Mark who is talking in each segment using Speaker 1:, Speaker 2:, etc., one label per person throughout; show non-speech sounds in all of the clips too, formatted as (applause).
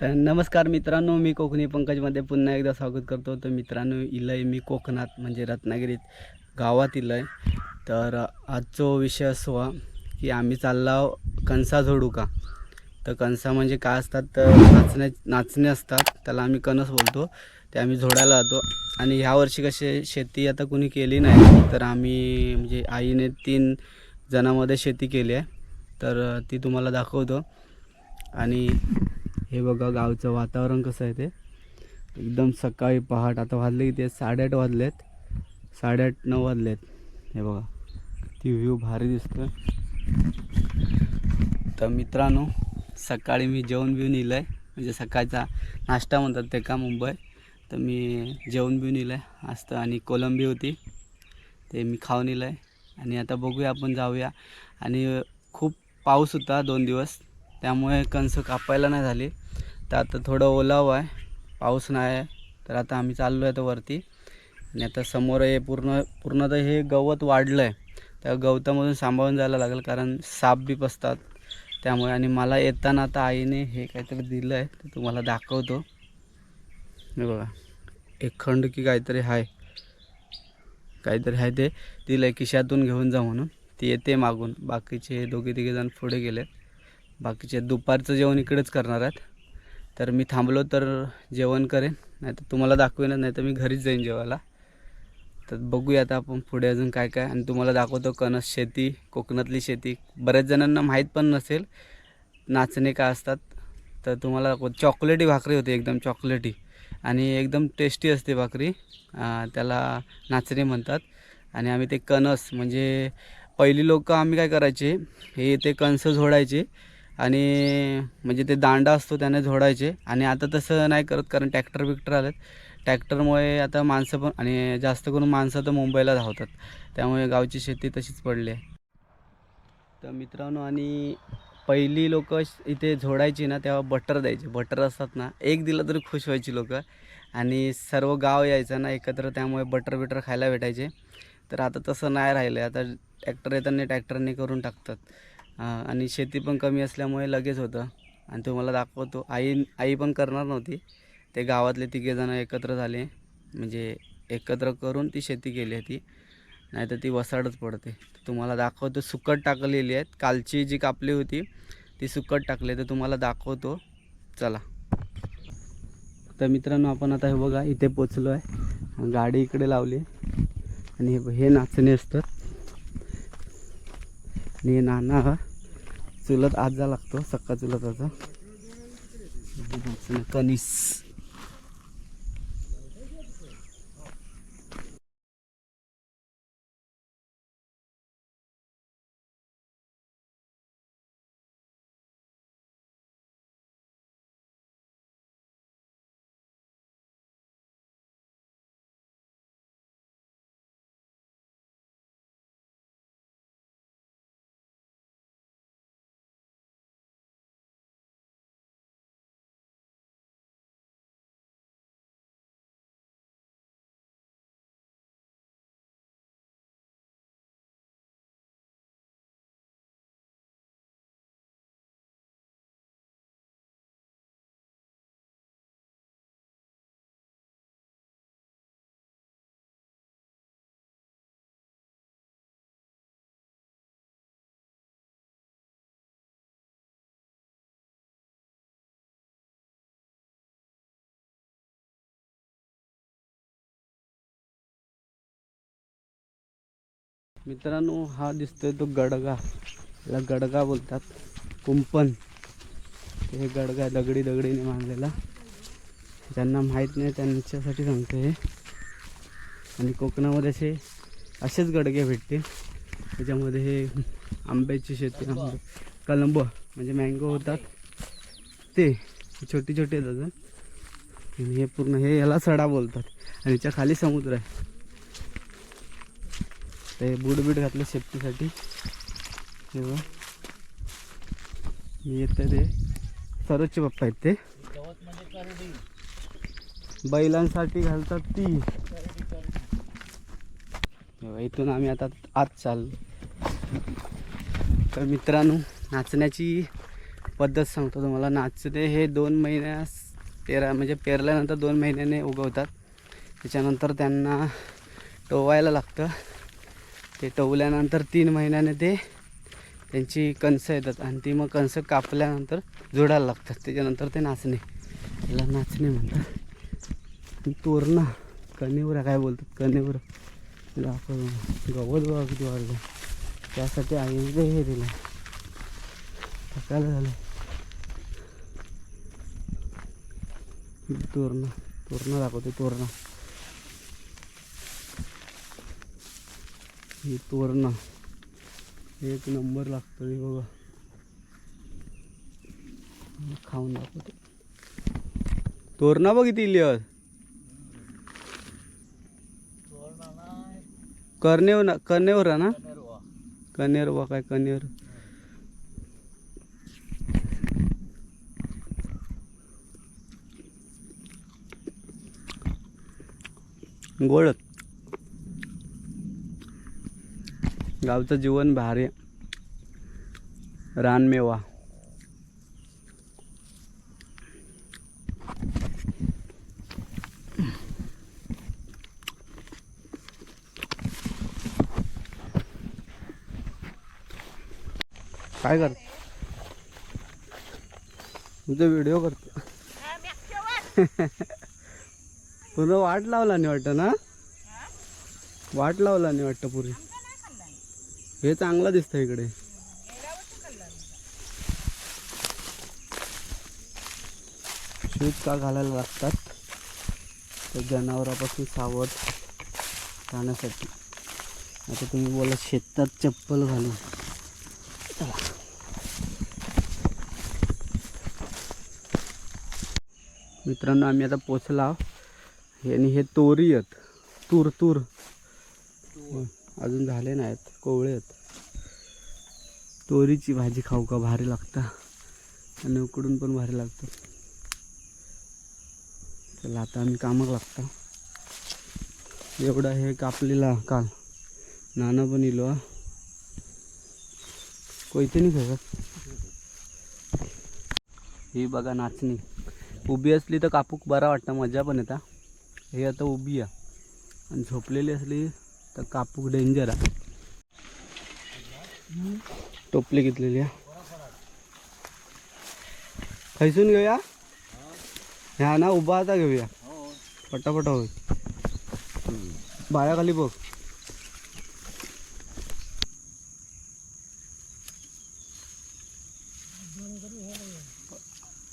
Speaker 1: तर नमस्कार मित्रांनो मी कोकणी पंकजमध्ये पुन्हा एकदा स्वागत करतो. तर मित्रांनो इलय मी कोकणात म्हणजे रत्नागिरीत गावात इलय. तर आजचा विषय असो की आम्ही चाललो कणसा झोडू का? तर कणसा म्हणजे काय असतात? तर नाचणे नाचणे असतात. त्याला आम्ही कणस बोलतो. ते आम्ही झोडायला जातो. आणि ह्या वर्षी कसे शेती आता कुणी केली नाही. तर आम्ही म्हणजे आईने तीन जणांमध्ये शेती केली आहे. तर ती तुम्हाला दाखवतो. आणि हे बघा गावचं वातावरण कसं आहे ते. एकदम सकाळी पहाट आता वाजले की ते साडेआठ वाजलेत. साडेआठ नऊ वाजलेत. हे बघा ती व्ह्यू भारी दिसतोय. तर मित्रांनो सकाळी मी जेवण बिवून इलं आहे म्हणजे सकाळचा नाश्ता म्हणतात ते का मुंबई. तर मी जेवण बिवून इलं आहे असतं आणि कोलंबी होती. ते मी खाऊन इलं आहे आणि आता बघूया आपण जाऊया. आणि खूप पाऊस होता दोन दिवस. त्यामुळे कणसं कापायला नाही झाली. तर आता थोडं ओलाव आहे. पाऊस नाही आहे. तर आता आम्ही चाललो आहे तर वरती. आणि आता समोर हे पूर्ण पूर्ण तर हे गवत वाढलं आहे त्या गवतामधून सांभाळून जायला लागेल कारण साप बी बसतात त्यामुळे आणि मला येताना आता आईने हे काहीतरी दिलं आहे ते तुम्हाला दाखवतो. हे बघा. एक खंड की काहीतरी आहे काहीतरी आहे ते दिलं आहे खिशातून घेऊन जा म्हणून. ती येते मागून. बाकीचे दोघे तिघे जण पुढे गेलेत. बाकीचे दुपारचं जेवण इकडेच करणार आहेत. तर मी थांबलो तर जेवण करेन नाही तर तुम्हाला दाखवेनच नाही तर मी घरीच जाईन जेवायला. तर बघूया आता आपण पुढे अजून काय काय आणि तुम्हाला दाखवतो कणस शेती कोकणातली शेती. बऱ्याच जणांना माहीत पण नसेल नाचणे काय असतात. तर तुम्हाला दाखव चॉकलेटी भाकरी होती एकदम चॉकलेटी आणि एकदम टेस्टी असते भाकरी. त्याला नाचणे म्हणतात. आणि आम्ही ते कणस म्हणजे पहिली लोकं आम्ही काय करायचे हे ते कणसं झोडायचे आणि म्हणजे ते दांडा असतो त्याने झोडायचे. आणि आता तसं नाही करत कारण ट्रॅक्टर बिक्टर आलेत. ट्रॅक्टरमुळे आता माणसं पण आणि जास्त करून माणसं तर मुंबईला धावतात. त्यामुळे गावची शेती तशीच पडली आहे. तर मित्रांनो आणि पहिली लोक इथे झोडायची ना तेव्हा बटर द्यायचे. बटर असतात ना एक दिलं तरी खुश व्हायची लोक. आणि सर्व गाव यायचं ना एकत्र त्यामुळे बटर बिटर खायला भेटायचे. तर आता तसं नाही राहिलं आहे आता ट्रॅक्टर येताना ट्रॅक्टरने करून टाकतात. आणि शेती पण कमी असल्यामुळे लगेच होतं. आणि तुम्हाला दाखवतो. आई आई पण करणार नव्हती. ते गावातले तिघेजणं एकत्र झाले. म्हणजे एकत्र करून ती शेती केली आहे ती नाही तर ती वसाडच पडते. तुम्हाला दाखवतो. सुकट टाकलेली आहेत. कालची जी कापली होती ती सुकट टाकली. तर तुम्हाला दाखवतो. चला. तर मित्रांनो आपण आता हे बघा इथे पोचलो आहे. गाडी इकडे लावली. आहे. आणि हे हे नाचणे असतात. आणि नाना हा. चुलत आजा लागतो सक्का चुलत आजा. मित्रांनो हा दिसतोय तो गडगा. याला गडगा बोलतात. कुंपण. हे गडगा दगडी दगडीने मांडलेला ज्यांना माहीत नाही त्यांच्यासाठी सांगतो हे. आणि कोकणामध्ये असे असेच गडगे भेटते त्याच्यामध्ये हे आंब्याची शेती आंबे कलंब म्हणजे मँगो होतात. ते छोटी छोटी येतात आणि हे पूर्ण हे याला सडा बोलतात. आणि याच्या खाली समुद्र आहे. ते बूट बीट घातले सेफ्टीसाठी तेव्हा बघ. हे ते. सरोजचे पप्पा आहेत ते. बैलांसाठी घालतात ती. इथून आम्ही आता आत चाललो तर मित्रांनो नाचण्याची पद्धत सांगतो तुम्हाला. नाचणे हे दोन महिन्यास पेरा म्हणजे पेरल्यानंतर दोन महिन्याने उगवतात. त्याच्यानंतर त्यांना टोवायला लागतं. ते टवल्यानंतर तीन महिन्याने ते त्यांची कणसं येतात आणि ती मग कणसं कापल्यानंतर जोडायला लागतात. त्याच्यानंतर ते नाचणे. त्याला नाचणे म्हणतात. तोरणं कणीवर काय बोलतात? कणेवरा. आपण गवत बघा किती वाढलं त्यासाठी आईने हे दिलं. थकायला झालं. तोरणं. तोरणं दाखवते तोरणं. ही तोरणा. एक नंबर लागतो हे बघा. खाऊन दाखवतो. तोरणा बघितली आज कर्णेव ना कर्नेवर आहे ना? कनेर वा काय कनेर गोळत गावचं जीवन भारी. रानमेवा. काय कर? तुझा व्हिडिओ करतो. (laughs) पुन्हा वाट लावला नाही वाटतं ना? वाट लावला नाही वाटतं पुरी. हे चांगलं दिसतं इकडे. शूज का घालायला लागतात? तर जनावरापासून सावध राहण्यासाठी. आता तुम्ही बोला शेतात चप्पल घालून. मित्रांनो आम्ही आता पोचला. आणि हे तोरी आहेत. तूर. तूर. अजून झाले नाहीत कोवळे आहेत. तोरीची भाजी खाऊ का? भारी लागतं. आणि उकडून पण भारी लागतं. चला आता आम्ही कामाक लागता. एवढा हे कापलेला काल. नाना पण इलो कोयते नाही खेळत ही बघा नाचणी. उभी असली तर कापूक बरा वाटतं मजा पण येता. हे आता उभी आहे. आणि झोपलेली असली तर कापूक डेंजर आहे. टोपली घेतलेली आहे. खैसून घेऊया? ह्या ना उभा आता घेऊया. पटापटा होईल. बायाखाली बघ.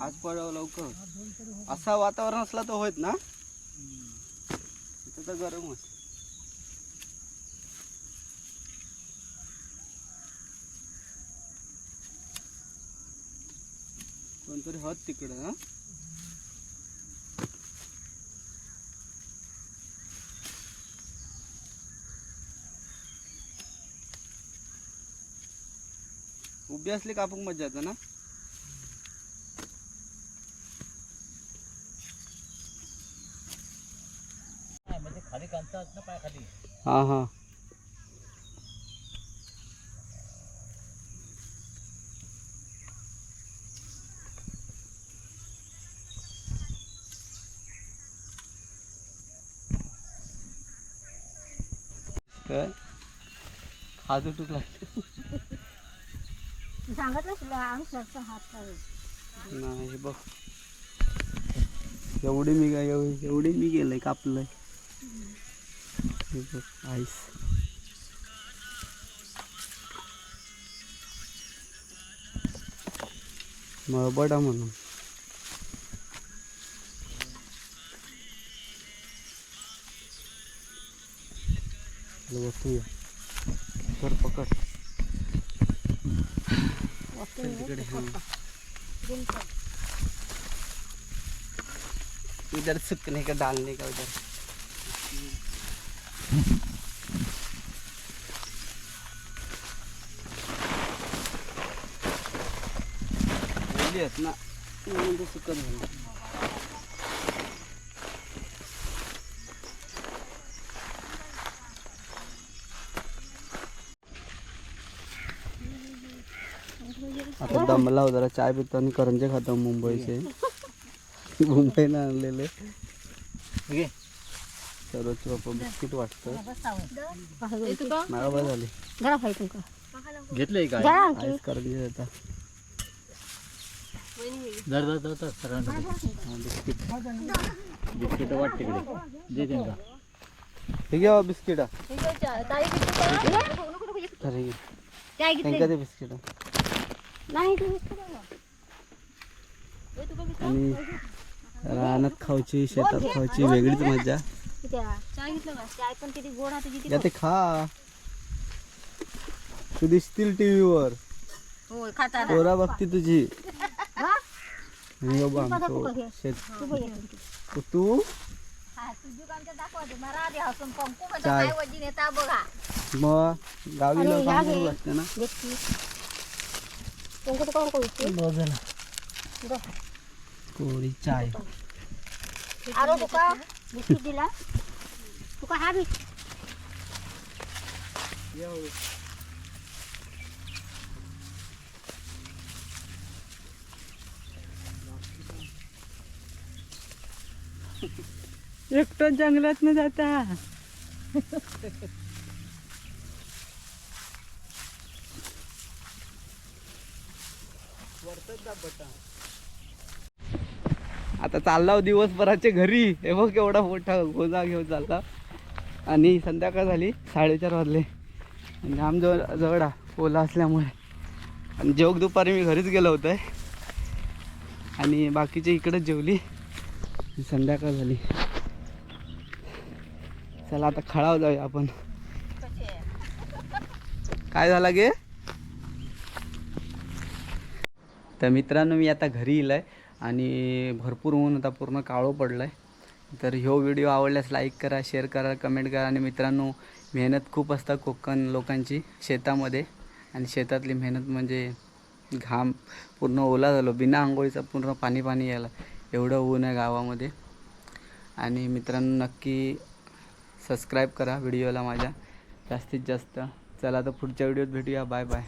Speaker 1: आज पडावं लवकर. असा वातावरण असला तर होत ना? इथं तर होत. कोणतरी हत तिकडं ना उभी असली कापूक मजा येतं ना? हा हा काय हात उठूक लागते
Speaker 2: आमचा हात
Speaker 1: नाही बघ. एवढी मी काय एवढी एवढी मी गेलंय कापलंय. बघ आईस. मळबडा म्हणून. चला बसूया कर पकड। इधर सूखने का डालने का उधर। ओली आहेत ना म्हणून ते सुकत झालं आता दमला होता जरा चाय पितो आणि करंजे खातो मुंबईचे. मुंबईनं आणलेले. सर्वचे पप्पा बिस्किट वाटतं. मला बरं झाली.
Speaker 3: घेतलंय
Speaker 1: आईस करंजे देता
Speaker 3: जर जर जर जर सरांना
Speaker 1: बिस्किट.
Speaker 3: बिस्किट वाट तिकडे. दे त्यांना.
Speaker 1: हे घ्या बिस्किट. आणि रानात खाऊची शेतात खाऊची वेगळीच मजा
Speaker 2: गोड
Speaker 1: या ते खा. तू दिसतील टीव्हीवर.
Speaker 2: वर
Speaker 1: पोरा बघती तुझी.
Speaker 2: तू
Speaker 1: मग गावी लोक लागते ना?
Speaker 2: देखी. तुमको (laughs) तो कौन करू
Speaker 1: कोरी चाय
Speaker 2: आरो तुका बिस्किट दिला तुका हा बिस्किट
Speaker 4: एकटं जंगलात न जाता. (laughs)
Speaker 1: आता चालला हो दिवसभराचे घरी. हे बघ एवढा मोठा गोजा घेऊन चालला. आणि संध्याकाळ झाली साडेचार वाजले. आणि आम जवळ जवळ ओला असल्यामुळे. आणि जेवक दुपारी मी घरीच गेलो होतो. आणि बाकीचे इकडेच जेवली. संध्याकाळ झाली. चला आता खळाव जाऊया आपण. काय झाला गे? तर मित्रांनो मी आता घरी येईल आहे आणि भरपूर ऊन आता पूर्ण काळो पडलं आहे तर ह्यो व्हिडिओ आवडल्यास लाईक करा शेअर करा कमेंट करा आणि मित्रांनो मेहनत खूप असतात कोकण लोकांची शेतामध्ये आणि शेतातली मेहनत म्हणजे घाम पूर्ण ओला झालो बिना आंघोळीचा पूर्ण पाणी पाणी यायला. एवढं ऊन आहे गावामध्ये. आणि मित्रांनो नक्की सबस्क्राईब करा व्हिडिओला माझ्या. जास्तीत जास्त. चला तर पुढच्या व्हिडिओत भेटूया. Bye bye